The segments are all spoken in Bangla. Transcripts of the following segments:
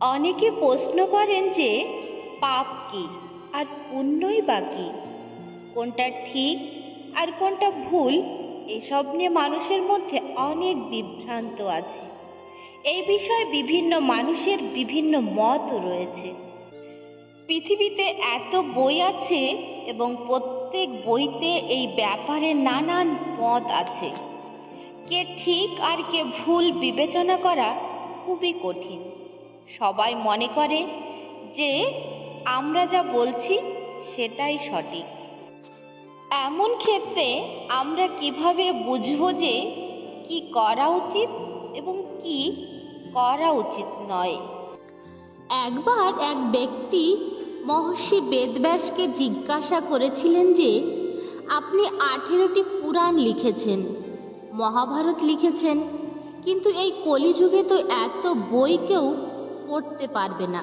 অনেকে প্রশ্ন করেন যে, পাপ কি আর পুণ্যই বা কি? কোনটা ঠিক আর কোনটা ভুল? এসব নিয়ে মানুষের মধ্যে অনেক বিভ্রান্ত আছে। এই বিষয়ে বিভিন্ন মানুষের বিভিন্ন মত রয়েছে। পৃথিবীতে এত বই আছে এবং প্রত্যেক বইতে এই ব্যাপারে নানান মত আছে। কে ঠিক আর কে ভুল বিবেচনা করা খুবই কঠিন। সবাই মনে করে যে আমরা যা বলছি সেটাই সঠিক। এমন ক্ষেত্রে আমরা কীভাবে বুঝব যে কি করা উচিত এবং কি করা উচিত নয়? একবার এক ব্যক্তি মহর্ষি বেদব্যাসকে জিজ্ঞাসা করেছিলেন যে, আপনি আঠেরোটি পুরাণ লিখেছেন, মহাভারত লিখেছেন, কিন্তু এই কলিযুগে তো এত বই কেউ পড়তে পারবে না।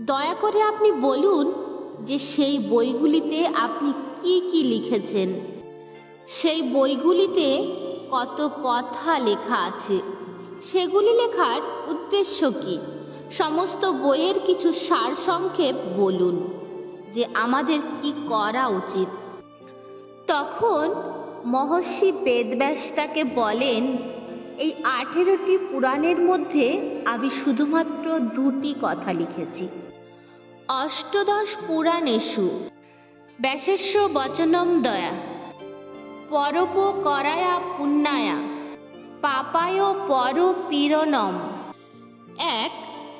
দয়া করে আপনি বলুন যে সেই বইগুলিতে আপনি কি কি লিখেছেন? সেই বইগুলিতে কত কথা লেখা আছে? সেগুলি লেখার উদ্দেশ্য কি? সমস্ত বইয়ের কিছু সারসংক্ষেপ বলুন যে আমাদের কি করা উচিত। তখন মহর্ষি বেদব্যাস তাকে বলেন এই আঠেরোটি পুরাণের মধ্যে আমি শুধুমাত্র দুটি কথা লিখেছি। অষ্টদশ পুরাণেষু ব্যাসেস্য বচনম দয়া, পরপ করায়া পুণ্যায়া, পাপায় পর পীড়নম। এক,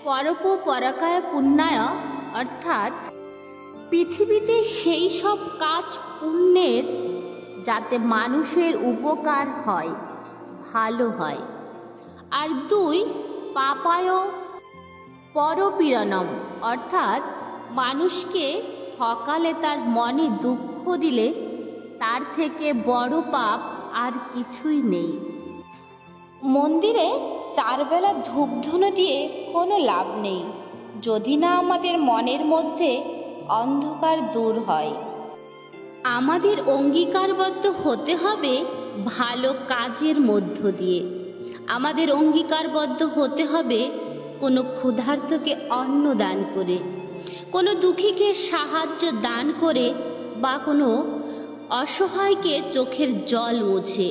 পরপ পরাকায় পুণ্যায়, অর্থাৎ পৃথিবীতে সেই সব কাজ পুণ্যের, যাতে মানুষের উপকার হয়। ভালো হয়। আর দুই পাপায় পরপীড়নম, অর্থাৎ মানুষকে ঠকালে তার মনে দুঃখ দিলে তার থেকে বড় পাপ আর কিছুই নেই। মন্দিরে চারবেলা ধূপধুনো দিয়ে কোনো লাভ নেই, যদি না আমাদের মনের মধ্যে অন্ধকার দূর হয়। আমাদের অঙ্গীকারবদ্ধ হতে হবে ভালো কাজের মধ্য দিয়ে। আমাদের অঙ্গীকারবদ্ধ হতে হবে কোনো ক্ষুধার্তকে অন্ন দান করে, কোনো দুঃখীকে সাহায্য দান করে বা কোনো অসহায়কে চোখের জল মুছে।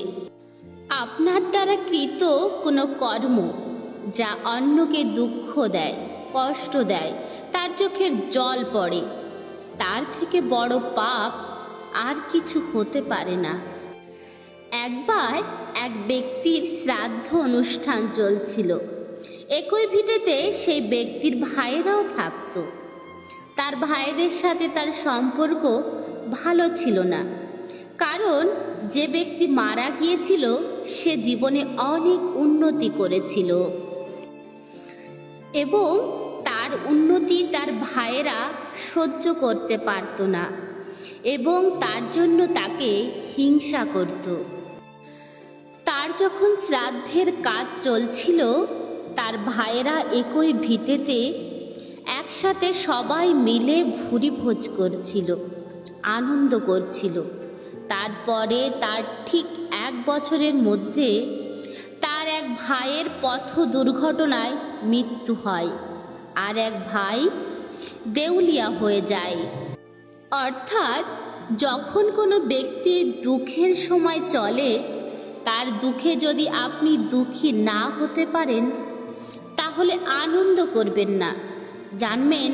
আপনার দ্বারা কৃত কোনো কর্ম যা অন্যকে দুঃখ দেয়, কষ্ট দেয়, তার চোখের জল পড়ে, তার থেকে বড় পাপ আর কিছু হতে পারে না। একবার এক ব্যক্তির শ্রাদ্ধ অনুষ্ঠান চলছিল। একই ভিটেতে সেই ব্যক্তির ভাইয়েরাও থাকতো। তার ভাইদের সাথে তার সম্পর্ক ভালো ছিল না। কারণ যে ব্যক্তি মারা গিয়েছিল, সে জীবনে অনেক উন্নতি করেছিল। এবং তার উন্নতি তার ভাইয়েরা সহ্য করতে পারত না। এবং তার জন্য তাকে হিংসা করত। তার যখন শ্রাদ্ধের কাজ চলছিল, তার ভাইয়েরা একই ভিটেতে একসাথে সবাই মিলে ভুরি ভোজ করছিল, আনন্দ করছিল। তারপরে তার ঠিক এক বছরের মধ্যে তার এক ভাইয়ের পথ দুর্ঘটনায় মৃত্যু হয় আর এক ভাই দেউলিয়া হয়ে যায়। অর্থাৎ যখন কোনো ব্যক্তির দুঃখের সময় চলে তার দুঃখে যদি আপনি দুঃখী না হতে পারেন, তাহলে আনন্দ করবেন না। জানবেন,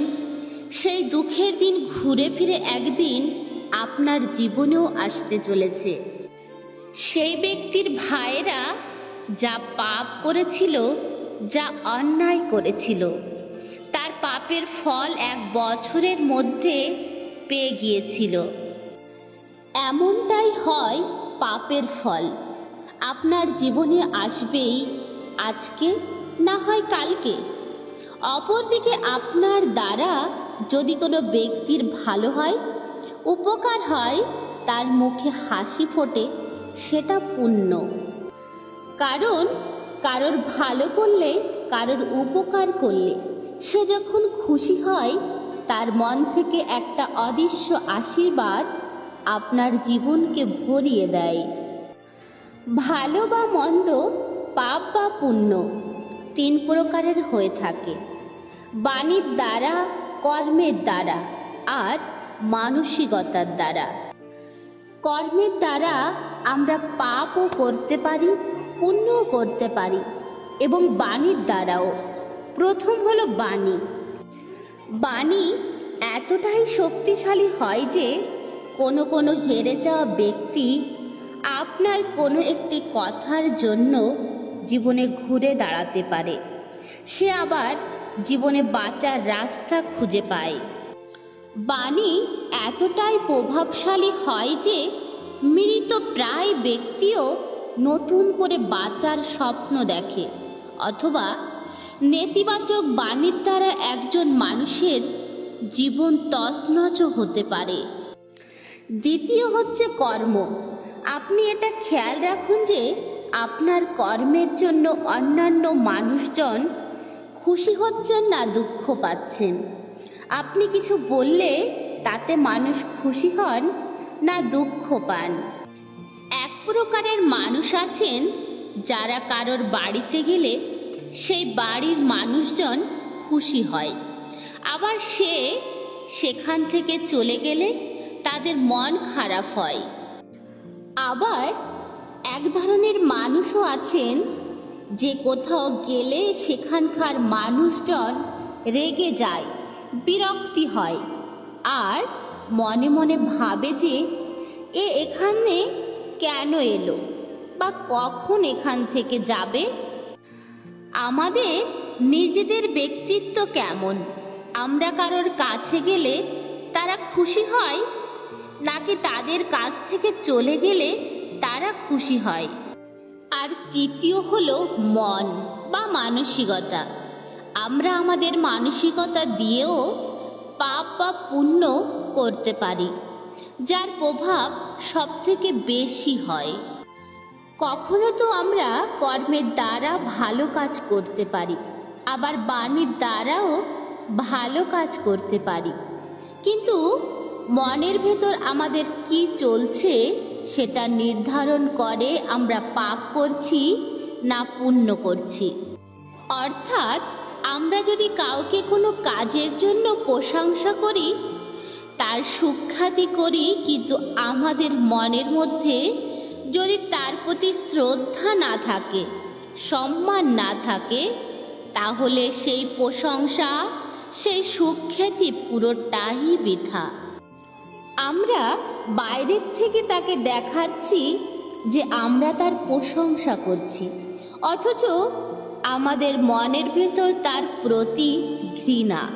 সেই দুঃখের দিন ঘুরে ফিরে একদিন আপনার জীবনেও আসতে চলেছে। সেই ব্যক্তির ভাইয়েরা যা পাপ করেছিল, যা অন্যায় করেছিল, তার পাপের ফল এক বছরের মধ্যে পেয়ে গিয়েছিল। এমনটাই হয় পাপের ফল। আপনার জীবনে আসবেই, আজকে না হয় কালকে। অপরদিকে আপনার দ্বারা যদি কোনো ব্যক্তির ভালো হয়, উপকার হয়, তার মুখে হাসি ফোটে, সেটা পুণ্য। কারণ কারোর ভালো করলে, কারোর উপকার করলে, সে যখন খুশি হয়, তার মন থেকে একটা অদৃশ্য আশীর্বাদ আপনার জীবনকে ভরিয়ে দেয়। ভালো বা মন্দ, পাপ বা পুণ্য, তিন প্রকারের হয়ে থাকে। বাণীর দ্বারা, কর্মের দ্বারা, আর মানসিকতার দ্বারা। কর্মের দ্বারা আমরা পাপও করতে পারি, পুণ্যও করতে পারি, এবং বাণীর দ্বারাও। প্রথম হলো বাণী। বাণী এতটাই শক্তিশালী হয় যে কোনো কোনো হেরে যাওয়া ব্যক্তি আপনার কোনো একটি কথার জন্য জীবনে ঘুরে দাঁড়াতে পারে। সে আবার জীবনে বাঁচার রাস্তা খুঁজে পায়। বাণী এতটাই প্রভাবশালী হয় যে মৃত প্রায় ব্যক্তিও নতুন করে বাঁচার স্বপ্ন দেখে, অথবা নেতিবাচক বাণীর দ্বারা একজন মানুষের জীবন তছনছ হতে পারে। দ্বিতীয় হচ্ছে কর্ম। আপনি এটা খেয়াল রাখুন যে আপনার কর্মের জন্য অন্যান্য মানুষজন খুশি হচ্ছেন না দুঃখ পাচ্ছেন। আপনি কিছু বললে তাতে মানুষ খুশি হন না দুঃখ পান। এক প্রকারের মানুষ আছেন যারা কারোর বাড়িতে গেলে সেই বাড়ির মানুষজন খুশি হয়। আবার সে সেখান থেকে চলে গেলে তাদের মন খারাপ হয়। আবার এক ধরনের মানুষও আছেন যে কোথাও গেলে সেখানকার মানুষজন রেগে যায়, বিরক্তি হয় আর মনে মনে ভাবে যে এ এখানে কেন এলো বা কখন এখান থেকে যাবে? আমাদের নিজেদের ব্যক্তিত্ব কেমন? আমরা কারোর কাছে গেলে তারা খুশি হয় নাকি তাদের কাছ থেকে চলে গেলে তারা খুশি হয়? আর তৃতীয় হলো মন বা মানসিকতা। আমরা আমাদের মানসিকতা দিয়েও পাপ বা পুণ্য করতে পারি, যার প্রভাব সব থেকে বেশি হয়। কখনো তো আমরা কর্মের দ্বারা ভালো কাজ করতে পারি, আবার বাণীর দ্বারাও ভালো কাজ করতে পারি। কিন্তু মনের ভেতর আমাদের কি চলছে সেটা নির্ধারণ করে আমরা পাপ করছি না পুণ্য করছি। অর্থাৎ আমরা যদি কাউকে কোনো কাজের জন্য প্রশংসা করি, তার সুখ্যাতি করি, কিন্তু আমাদের মনের মধ্যে যদি তার প্রতি শ্রদ্ধা না থাকে, সম্মান না থাকে, তাহলে সেই প্রশংসা, সেই সুখ্যাতি পুরোটাই বৃথা। আমরা বাইরের থেকে তাকে দেখাচ্ছি যে আমরা তার প্রশংসা করছি। অথচ আমাদের মনের ভেতর তার প্রতি ঘৃণা।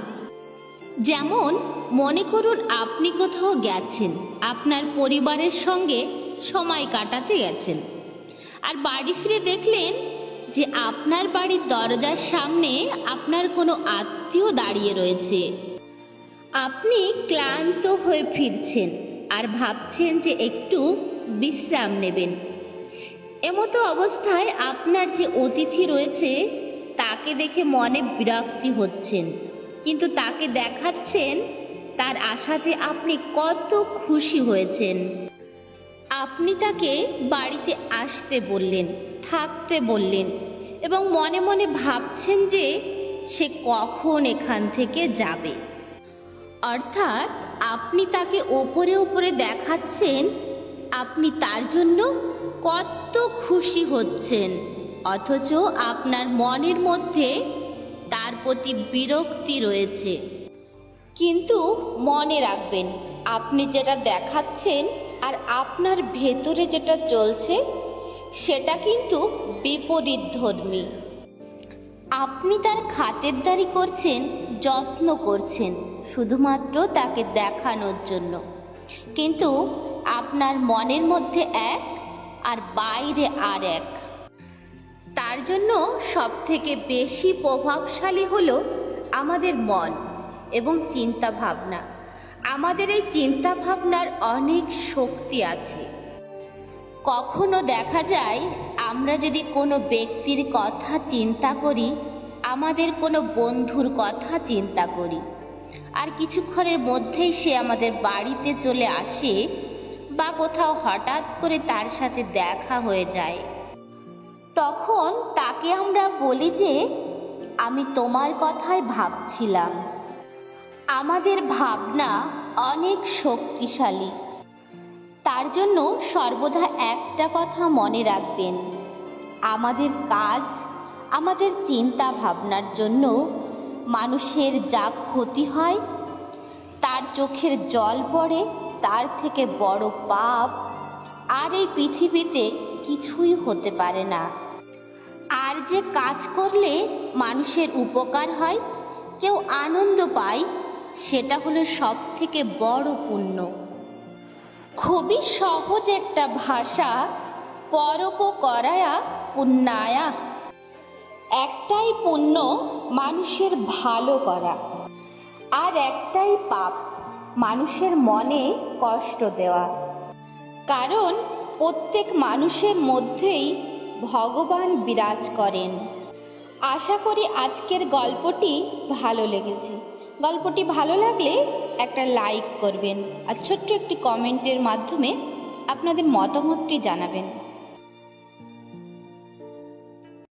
যেমন, মনে করুন আপনি কোথাও গেছেন, আপনার পরিবারের সঙ্গে সময় কাটাতে গেছেন। আর বাড়ি ফিরে দেখলেন যে আপনার বাড়ির দরজার সামনে আপনার কোনো আত্মীয় দাঁড়িয়ে রয়েছে। আপনি ক্লান্ত হয়ে ফিরছেন আর ভাবছেন যে একটু বিশ্রাম নেবেন। এমতো অবস্থায় আপনার যে অতিথি রয়েছে, তাকে দেখে মনে বিরক্তি হচ্ছেন। কিন্তু তাকে দেখাচ্ছেন, তার আশাতে আপনি কত খুশি হয়েছেন। আপনি তাকে বাড়িতে আসতে বললেন, থাকতে বললেন এবং মনে মনে ভাবছেন যে সে কখন এখান থেকে যাবে। অর্থাৎ আপনি তাকে ওপরে ওপরে দেখাচ্ছেন, আপনি তার জন্য কত খুশি হচ্ছেন। অথচ আপনার মনের মধ্যে তার প্রতি বিরক্তি রয়েছে। কিন্তু মনে রাখবেন, আপনি যেটা দেখাচ্ছেন আর আপনার ভেতরে যেটা চলছে, সেটা কিন্তু বিপরীত ধর্মী। আপনি তার খাতেরদারি করছেন, যত্ন করছেন। শুধুমাত্র তাকে দেখানোর জন্য। কিন্তু আপনার মনের মধ্যে এক আর বাইরে আর এক। তার জন্য সব থেকে বেশি প্রভাবশালী হলো আমাদের মন এবং চিন্তা ভাবনা আমাদের এই চিন্তা ভাবনার অনেক শক্তি আছে। কখনো দেখা যায় আমরা যদি কোনো ব্যক্তির কথা চিন্তা করি, আমাদের কোনো বন্ধুর কথা চিন্তা করি। আর কিছুক্ষণের মধ্যেই সে আমাদের বাড়িতে চলে আসে বা কোথাও হঠাৎ করে তার সাথে দেখা হয়ে যায়। তখন তাকে আমরা বলি যে, আমি তোমার কথাই ভাবছিলাম। আমাদের ভাবনা অনেক শক্তিশালী। তার জন্য সর্বদা একটা কথা মনে রাখবেন। আমাদের কাজ, আমাদের চিন্তা ভাবনার জন্য মানুষের যা ক্ষতি হয়, তার চোখের জল পড়ে, তার থেকে বড় পাপ আর এই পৃথিবীতে কিছুই হতে পারে না। আর যে কাজ করলে মানুষের উপকার হয়, কেউ আনন্দ পায়, সেটা হলো সব থেকে বড় পুণ্য। খুবই সহজ একটা ভাষা, পরোপকরায়া পুণ্যায়া। একটাই পুণ্য মানুষের ভালো করা। আর একটাই পাপ, মানুষের মনে কষ্ট দেওয়া। কারণ প্রত্যেক মানুষের মধ্যেই ভগবান বিরাজ করেন। আশা করি আজকের গল্পটি ভালো লেগেছে। গল্পটি ভালো লাগলে একটা লাইক করবেন আর ছোট্ট একটি কমেন্টের মাধ্যমে আপনাদের মতামতটি জানাবেন।